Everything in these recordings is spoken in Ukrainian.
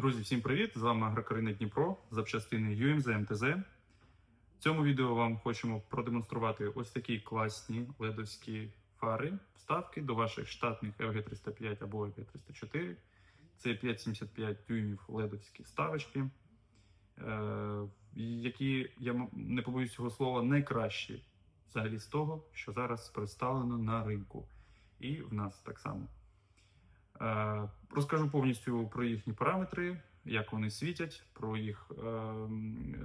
Друзі, всім привіт! З вами Агрокарина Дніпро, запчастини UMZ МТЗ. В цьому відео вам хочемо продемонструвати ось такі класні ледовські фари, вставки до ваших штатних LG305 або LG304. Це 5,75 дюймів ледовські ставочки, е, які, я не побоюсь цього слова, найкращі взагалі з того, що зараз представлено на ринку. І в нас так само. Е, Розкажу повністю про їхні параметри, як вони світять, про їх е,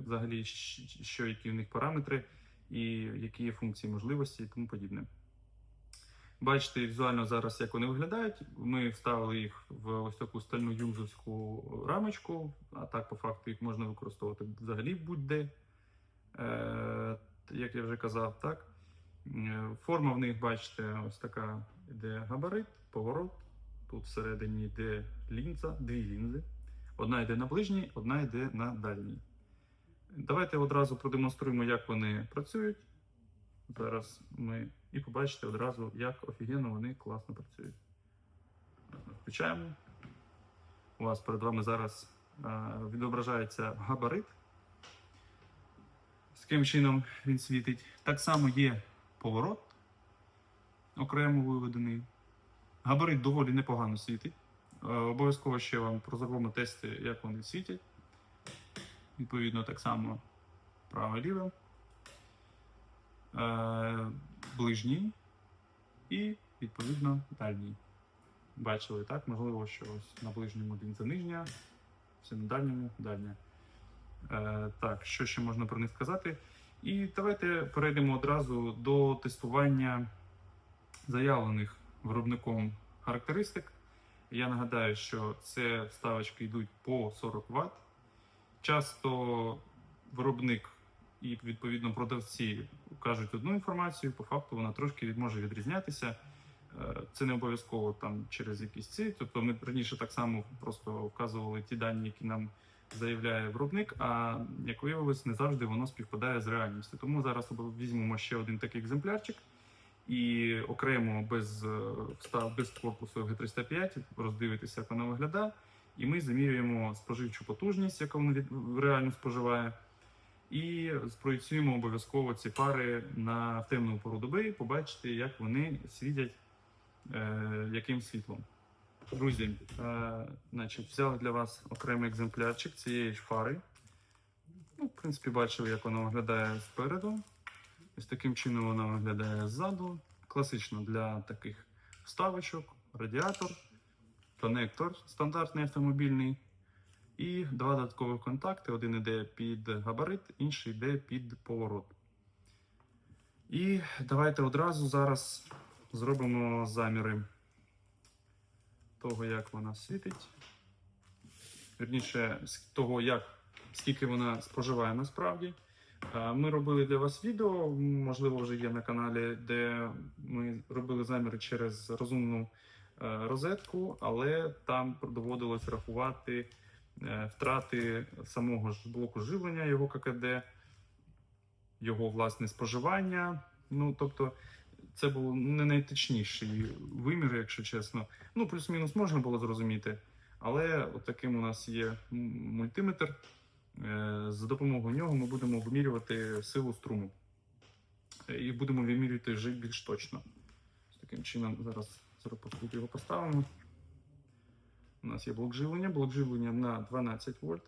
взагалі, що які в них параметри, і які є функції, можливості і тому подібне. Бачите візуально зараз, як вони виглядають. Ми вставили їх в ось таку стальну юнзовську рамочку, а так по факту їх можна використовувати взагалі будь-де. Е, як я вже казав, так. Форма в них, бачите, ось така йде габарит, поворот. Тут всередині йде лінза, дві лінзи. Одна йде на ближній, одна йде на дальній. Давайте одразу продемонструємо, як вони працюють. Зараз ми і побачите одразу, як офігенно вони класно працюють. Включаємо. У вас перед вами зараз е, відображається габарит. З яким чином він світить. Так само є поворот, окремо виведений. Габарит доволі непогано світить. Е, Обов'язково ще вам прозробимо тести, як вони світять. Відповідно, так само право ліве. Е, Ближній і, відповідно, дальній. Бачили, так? Можливо, що ось на ближньому лінза нижня, все на дальньому дальня. Е, так, що ще можна про них сказати? І давайте перейдемо одразу до тестування заявлених виробником характеристик. Я нагадаю, що це вставочки йдуть по 40 Вт. Часто виробник і відповідно продавці кажуть одну інформацію, по факту вона трошки може відрізнятися. Е, Це не обов'язково там через якісь ці. Тобто ми раніше так само просто вказували ті дані, які нам заявляє виробник, а як виявилось, не завжди воно співпадає з реальністю. Тому зараз візьмемо ще один такий екземплярчик і окремо без е, встав без корпусу G305 роздивитися, як вона виглядає. І ми замірюємо споживчу потужність, яку вона реально споживає. І спроєктуємо обов'язково ці пари на темну пору доби, побачити, як вони світять е, яким світлом. Друзі, е, значить, взяли для вас окремий екземплярчик цієї ж фари. Ну, в принципі, бачили, як вона виглядає спереду. Ось таким чином вона виглядає ззаду. Класично для таких вставочок, радіатор, конектор стандартний автомобільний. І два додаткових контакти. Один йде під габарит, інший йде під поворот. І давайте одразу зараз зробимо заміри того, як вона світить. Вірніше, того, як, скільки вона споживає насправді. Е, Ми робили для вас відео, можливо, вже є на каналі, де ми робили заміри через розумну е, розетку, але там доводилось рахувати е, втрати самого ж блоку живлення, його ККД, його власне споживання. Ну, тобто, це був не найточніший вимір, якщо чесно. Ну, плюс-мінус можна було зрозуміти. Але от таким у нас є мультиметр. Е, За допомогою нього ми будемо вимірювати силу струму. Е, І будемо вимірювати вже більш точно. Таким чином, зараз зараз його поставимо. У нас є блок живлення. Блок живлення на 12 вольт.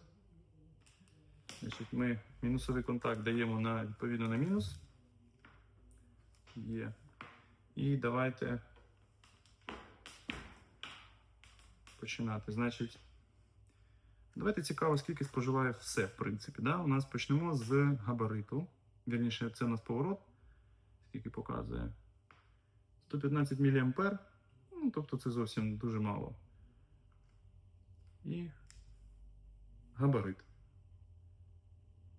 Значить, ми мінусовий контакт даємо на, відповідно на мінус. Є. І давайте починати. Значить, давайте цікаво, скільки споживає все, в принципі. Да? У нас почнемо з габариту. Вірніше, це у нас поворот, скільки показує. 115 мА. Ну, тобто це зовсім дуже мало. І габарит.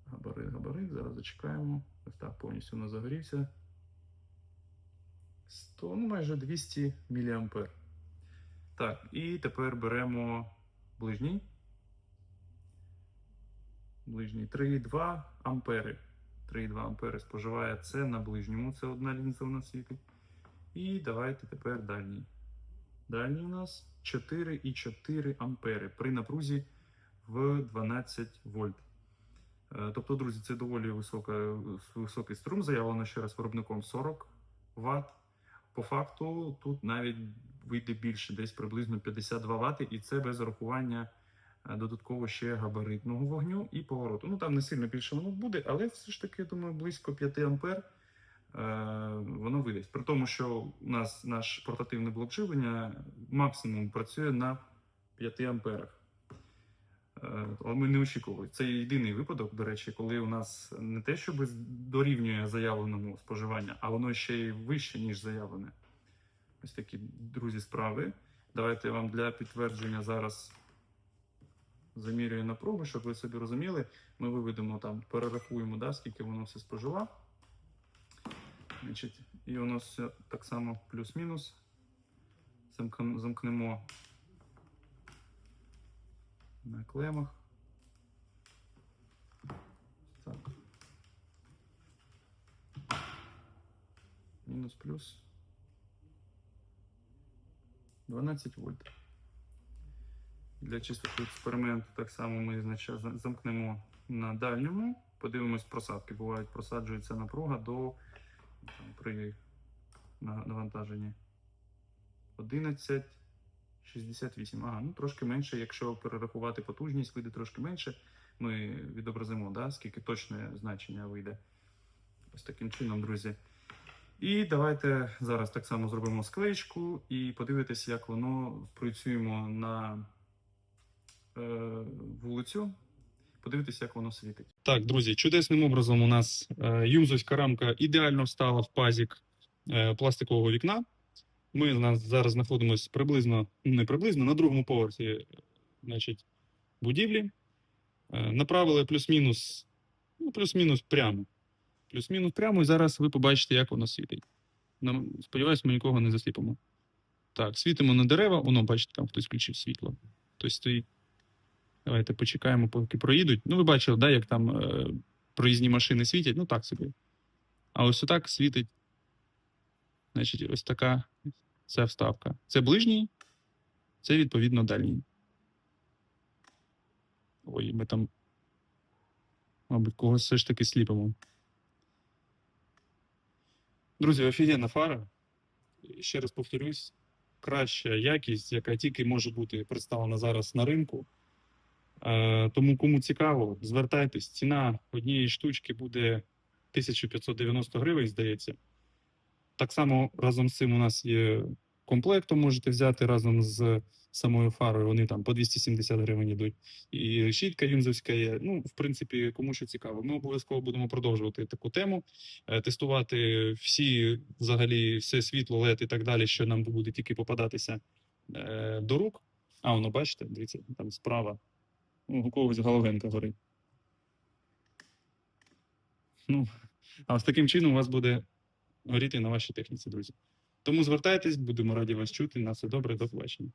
Габарит, габарит. Зараз зачекаємо. Ось так повністю у нас загорівся. 100, ну майже 200 мА. Так, і тепер беремо ближній. Ближній 3,2 ампери. 3,2 ампери споживає це на ближньому. Це одна лінза у нас світить. І давайте тепер дальній. Дальній у нас 4,4 ампери при напрузі в 12 вольт. Е, Тобто, друзі, це доволі висока, високий струм, заявлено ще раз виробником 40 Вт. По факту тут навіть вийде більше, десь приблизно 52 Вт, і це без урахування додатково ще габаритного вогню і повороту. Ну там не сильно більше воно буде, але все ж таки, думаю, близько 5 ампер е, воно видасть. При тому, що у нас наш портативний блок живлення максимум працює на 5 амперах. Е, Але ми не очікували. Це єдиний випадок, до речі, коли у нас не те, щоб дорівнює заявленому споживання, а воно ще й вище, ніж заявлене. Ось такі друзі справи. Давайте я вам для підтвердження зараз замірюю напругу, щоб ви собі розуміли. Ми виведемо там, перерахуємо, да, скільки воно все спожива. Значить, і воно все так само плюс-мінус. Замкнемо на клемах. Так. Мінус плюс. 12 вольт. Для чистоти експерименту так само ми замкнемо на дальньому. Подивимось просадки. Бувають, просаджується напруга до там, при навантаженні 11,68. Ага, ну трошки менше, якщо перерахувати потужність, вийде трошки менше. Ми відобразимо, да, скільки точне значення вийде. Ось таким чином, друзі. І давайте зараз так само зробимо склеєчку і подивитися, як воно працюємо на вулицю. Подивитися, як воно світить. Так, друзі, чудесним образом у нас е, юмзовська рамка ідеально встала в пазік е, пластикового вікна. Ми нас зараз знаходимося приблизно, ну, не приблизно, на другому поверсі е, значить, будівлі. Е, направили плюс-мінус, ну, плюс-мінус прямо. Плюс-мінус прямо, і зараз ви побачите, як воно світить. Нам, сподіваюсь, ми нікого не засліпимо. Так, світимо на дерева, воно, бачите, там хтось включив світло. Хтось стоїть. Давайте почекаємо, поки проїдуть. Ну, ви бачили, да, як там е, проїзні машини світять, ну так собі. А ось отак світить. Значить, ось така ця вставка. Це ближній, це відповідно дальній. Ой, ми там, мабуть, когось все ж таки сліпимо. Друзі, офігенна фара. Ще раз повторюсь, краща якість, яка тільки може бути представлена зараз на ринку. Е, тому кому цікаво, звертайтесь. Ціна однієї штучки буде 1590 гривень, здається. Так само разом з цим у нас є комплектом, можете взяти разом з самою фарою. Вони там по 270 гривень йдуть. І щітка юнзовська є. Ну, в принципі, кому що цікаво. Ми обов'язково будемо продовжувати таку тему, е, тестувати всі, взагалі, все світло, LED і так далі, що нам буде тільки попадатися е, до рук. А, воно, бачите, дивіться, там справа. Ну, у когось головенка горить. Ну, а ось таким чином у вас буде горіти на вашій техніці, друзі. Тому звертайтесь, будемо раді вас чути. На все добре, до побачення.